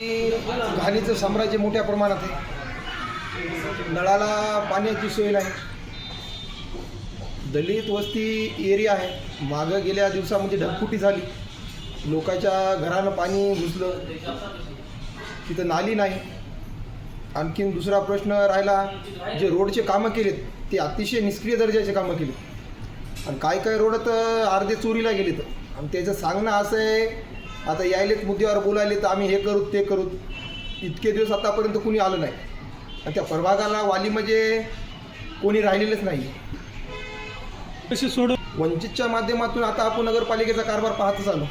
घाणीचं साम्राज्य मोठ्या प्रमाणात आहे. नळाला पाण्याची सोय नाही. दलित वस्ती एरिया आहे. मागं गेल्या दिवसामध्ये ढगफुटी झाली. लोकांच्या घरानं पाणी घुसलं. तिथं नाली नाही. आणखीन दुसरा प्रश्न राहिला जे रोडचे कामं केलेत ते अतिशय निष्क्रिय दर्जाचे कामं केलेत. आणि काय काय रोड तर अर्धे चोरीला गेलेत. आणि त्याचं सांगणं असं आहे आता यायलेत मुद्द्यावर बोलायले तर आम्ही हे करू ते करू. इतके दिवस आतापर्यंत कोणी आलं नाही. आणि त्या प्रभागाला वाली म्हणजे कोणी राहिलेलंच नाही. कसे सोड वंचितच्या माध्यमातून आता आपण नगरपालिकेचा कारभार पाहतच आलो.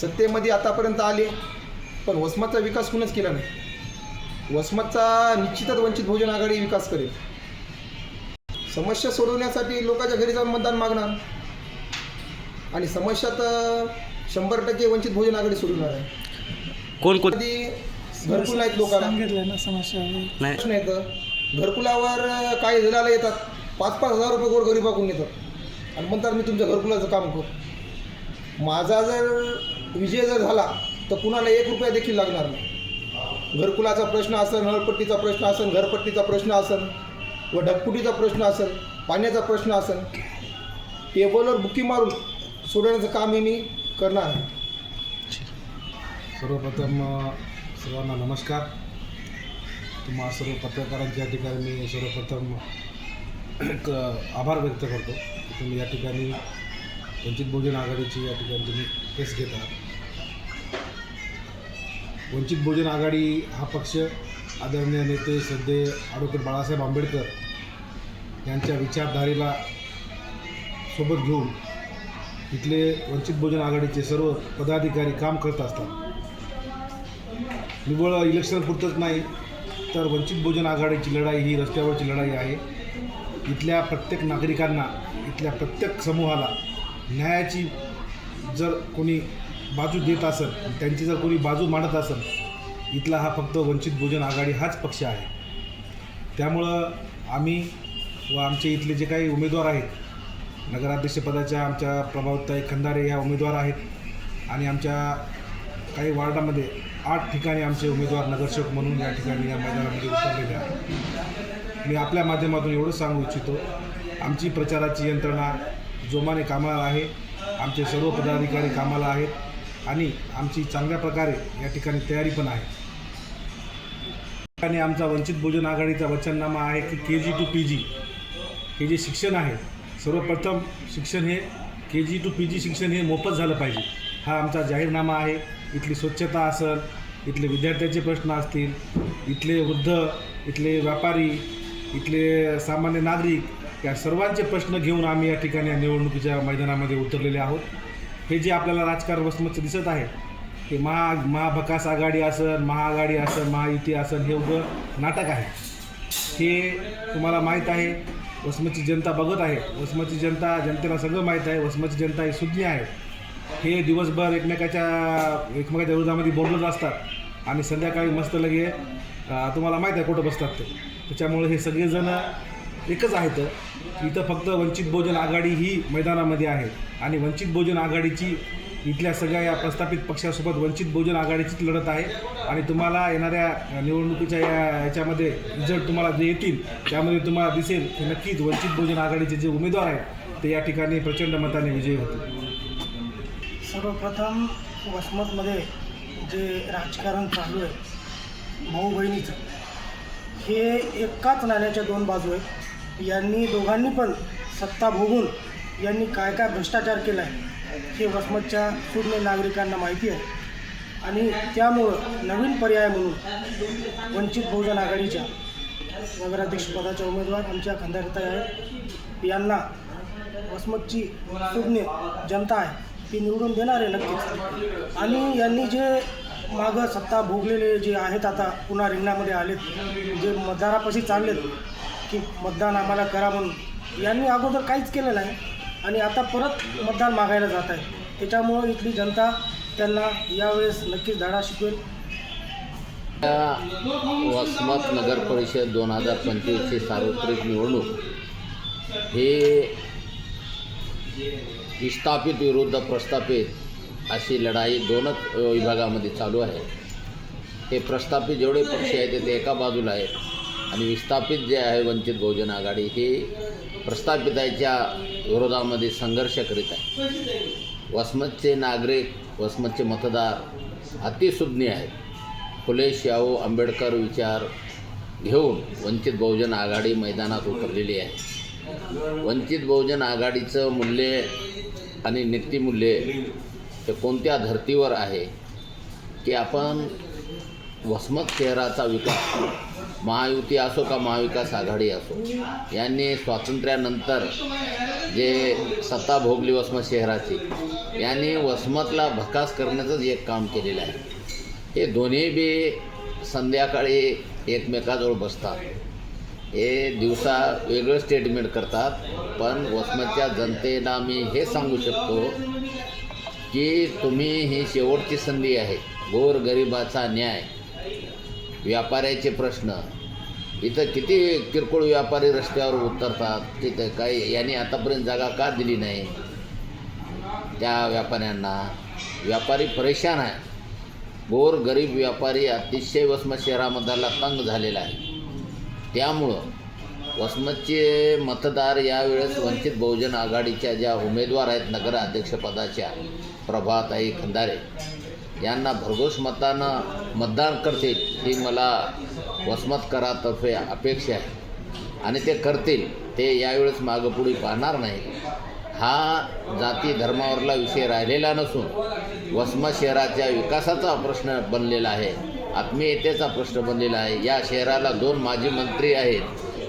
सत्तेमध्ये आतापर्यंत आले पण वसमतचा विकास कुणीच केला नाही. वसमतचा निश्चितच वंचित बहुजन आघाडी विकास करेल. समस्या सोडवण्यासाठी लोकांच्या घरी जाऊन मतदान मागणार. आणि समस्या तर शंभर टक्के वंचित बहुजन आघाडी सोडवणार आहे. कोण कोण? कधी घरकुल आहेत लोकांना. सांगितलं ना समस्या आहे. नाही. प्रश्न येतं घरकुलावर काही जणाला येतात. पाच पाच हजार रुपये गोर गरीबाकडून येतात. आणि म्हणतात मी तुमच्या घरकुलाचं काम करतो माझा जर विजय जर झाला तर कुणाला एक रुपया देखील लागणार नाही. घरकुलाचा प्रश्न असेल नळपट्टीचा प्रश्न असेल घरपट्टीचा प्रश्न असेल व ढगफुटीचा प्रश्न असेल पाण्याचा प्रश्न असेल टेबलवर बुकी मारून सोडवण्याचं काम हे मी. करणार. सर्वप्रथम सर्वांना नमस्कार. तुम्हा सर्व पत्रकारांच्या ठिकाणी मी सर्वप्रथम एक आभार व्यक्त करतो. तुम्ही या ठिकाणी वंचित बहुजन आघाडीची या ठिकाणी तुम्ही केस घेत आहात वंचित बहुजन आघाडी हा पक्ष आदरणीय नेते सध्या ॲडव्होकेट बाळासाहेब आंबेडकर यांच्या विचारधारेला सोबत घेऊन इथले वंचित बहुजन आघाडीचे सर्व पदाधिकारी काम करत असतात. निव्वळ इलेक्शन पुरतंच नाही तर वंचित बहुजन आघाडीची लढाई ही रस्त्यावरची लढाई आहे. इथल्या प्रत्येक नागरिकांना इथल्या प्रत्येक समूहाला न्यायाची जर कोणी बाजू देत असेल त्यांची जर कोणी बाजू मांडत असेल इथला हा फक्त वंचित बहुजन आघाडी हाच पक्ष आहे. त्यामुळं आम्ही व आमचे इथले जे काही उमेदवार आहेत नगराध्यक्षपदाच्या आमच्या प्रभावताई खंदारे ह्या उमेदवार आहेत. आणि आमच्या काही वार्डामध्ये आठ ठिकाणी आमचे उमेदवार नगरसेवक म्हणून या ठिकाणी या मैदानामध्ये उतरलेले आहेत. मी आपल्या माध्यमातून एवढंच सांगू इच्छितो आमची प्रचाराची यंत्रणा जोमाने कामाला आहे आमचे सर्व पदाधिकारी कामाला आहेत आणि आमची चांगल्या प्रकारे या ठिकाणी तयारी पण आहे. आणि आमचा वंचित भोजन आघाडीचा वचननामा आहे की के जी टू पी जी हे जे शिक्षण आहे सर्वप्रथम शिक्षण हे के जी टू पी जी शिक्षण हे मोफत झालं पाहिजे. हा आमचा जाहीरनामा आहे. इथली स्वच्छता असेल इथले विद्यार्थ्यांचे प्रश्न असतील इथले वृद्ध इथले व्यापारी इथले सामान्य नागरिक या सर्वांचे प्रश्न घेऊन आम्ही या ठिकाणी या निवडणुकीच्या मैदानामध्ये उतरलेले आहोत. हे जे आपल्याला राजकारण वसमतचं दिसत आहे ते महा महाभकास आघाडी असन महाआघाडी असन महायुती असन हे उगं नाटक आहे. हे तुम्हाला माहीत आहे वसमतची जनता बघत आहे. वसमतची जनता जनतेला सगळं माहीत आहे. वसमतची जनता ही सुज्ञ आहे. हे दिवसभर एकमेकाच्या एकमेकाच्या विरोधामध्ये बोलत असतात. आणि संध्याकाळी मस्त लगे तुम्हाला माहीत आहे कुठं बसतात ते. त्याच्यामुळे हे सगळेजण एकच आहेत. इथं फक्त वंचित बहुजन आघाडी ही मैदानामध्ये आहे. आणि वंचित बहुजन आघाडीची इथल्या सगळ्या या प्रस्थापित पक्षासोबत वंचित बहुजन आघाडीचीच लढत आहे. आणि तुम्हाला येणाऱ्या निवडणुकीच्या या याच्यामध्ये रिझल्ट तुम्हाला जे येतील त्यामध्ये तुम्हाला दिसेल की नक्कीच वंचित बहुजन आघाडीचे जे उमेदवार आहेत ते या ठिकाणी प्रचंड मताने विजयी होतील. सर्वप्रथम वसमतमध्ये जे राजकारण चालू आहे भाऊ बहिणीचं हे एकाच नाण्याच्या दोन बाजू आहेत. यांनी दोघांनी पण सत्ता भोगून यांनी काय काय भ्रष्टाचार केला आहे हे वसमतच्या पूर्ण नागरिकांना माहिती आहे. आणि त्यामुळं नवीन पर्याय म्हणून वंचित बहुजन आघाडीच्या नगराध्यक्षपदाच्या उमेदवार आमच्या खंदारताई आहेत. यांना वसमतची सुज्ञ जनता आहे ती निवडून देणार आहे नक्कीच. आणि यांनी जे मागं सत्ता भोगलेले जे आहेत आता पुन्हा रिंगणामध्ये आलेत जे मतदारापाशी चाललेत की मतदान आम्हाला करा म्हणून यांनी अगोदर काहीच केलं नाही. आणि आता परत मतदान मागायला जात आहे त्याच्यामुळं इथली जनता त्यांना यावेळेस नक्कीच धडा शिकवेल. वसमत नगर परिषद दोन हजार पंचवीसची सार्वत्रिक निवडणूक हे विस्थापित विरुद्ध प्रस्थापित अशी लढाई दोनच विभागामध्ये चालू आहे. हे प्रस्थापित जेवढे पक्ष आहेत ते एका बाजूला आहेत. आणि विस्थापित जे आहे वंचित बहुजन आघाडी हे प्रस्थापिताच्या विरोधामध्ये संघर्ष करीत आहे. वसमतचे नागरिक वसमतचे मतदार अतिशुज्ञ आहेत. फुले शाहू आंबेडकर विचार घेऊन वंचित बहुजन आघाडी मैदानात उतरलेली आहे. वंचित बहुजन आघाडीचं मूल्य आणि नीतिमूल्य हे कोणत्या धर्तीवर आहे? की आपण वसमत शहराचा विकास महायुती असो का महाविकास आघाडी असो यांनी स्वातंत्र्यानंतर जे सत्ता भोगली वसमत शहराची यांनी वसमतला भकास करण्याचंच एक काम केलेलं आहे. हे दोन्ही बी संध्याकाळी एकमेकाजवळ बसतात. हे दिवसा वेगळं स्टेटमेंट करतात पण वसमतच्या जनतेला मी हे सांगू शकतो की तुम्ही ही शेवटची संधी आहे. गोरगरिबाचा न्याय. व्यापाऱ्याचे प्रश्न. इथं किती किरकोळ व्यापारी रस्त्यावर उतरतात तिथं काही यांनी आतापर्यंत जागा का दिली नाही? त्या व्यापाऱ्यांना. व्यापारी परेशान आहे गोर गरीब व्यापारी अतिशय वसमत शहरामधला तंग झालेला आहे. त्यामुळं वसमतचे मतदार यावेळेस वंचित बहुजन आघाडीच्या ज्या उमेदवार आहेत नगराध्यक्षपदाच्या प्रभाताई खंदारे यांना भरघोस मतानं मतदान करतील ही मला वसमतकरातर्फे अपेक्षा आहे. आणि ते करतील ते यावेळेस मागपुढे पाहणार नाही. हा जाती धर्मावरला विषय राहिलेला नसून वसमत शहराच्या विकासाचा प्रश्न बनलेला आहे. आत्मीयतेचा प्रश्न बनलेला आहे. या शहराला दोन माजी मंत्री आहेत.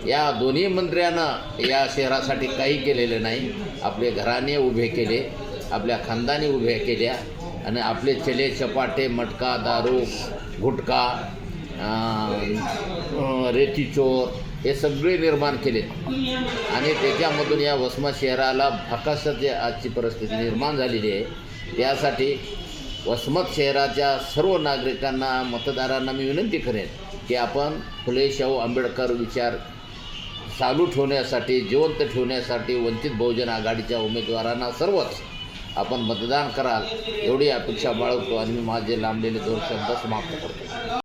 या दोन्ही मंत्र्यांना या शहरासाठी काही केलेलं नाही. आपले घराणे उभे केले आपल्या खानदानी उभ्या केल्या. आणि आपले चले चपाटे मटका दारू गुटखा रेतीचोर हे सगळे निर्माण केले आणि त्याच्यामधून या वसमा शहराला भकासाची आजची परिस्थिती निर्माण झालेली आहे. त्यासाठी वसमत शहराच्या सर्व नागरिकांना मतदारांना मी विनंती करेन की आपण फुले शाहू आंबेडकर विचार चालू ठेवण्यासाठी जिवंत ठेवण्यासाठी वंचित बहुजन आघाडीच्या उमेदवारांना सर्वच आपण मतदान कराल एवढी अपेक्षा बाळगतो आणि मी माझे लांबलेले दोन शब्द समाप्त करतो.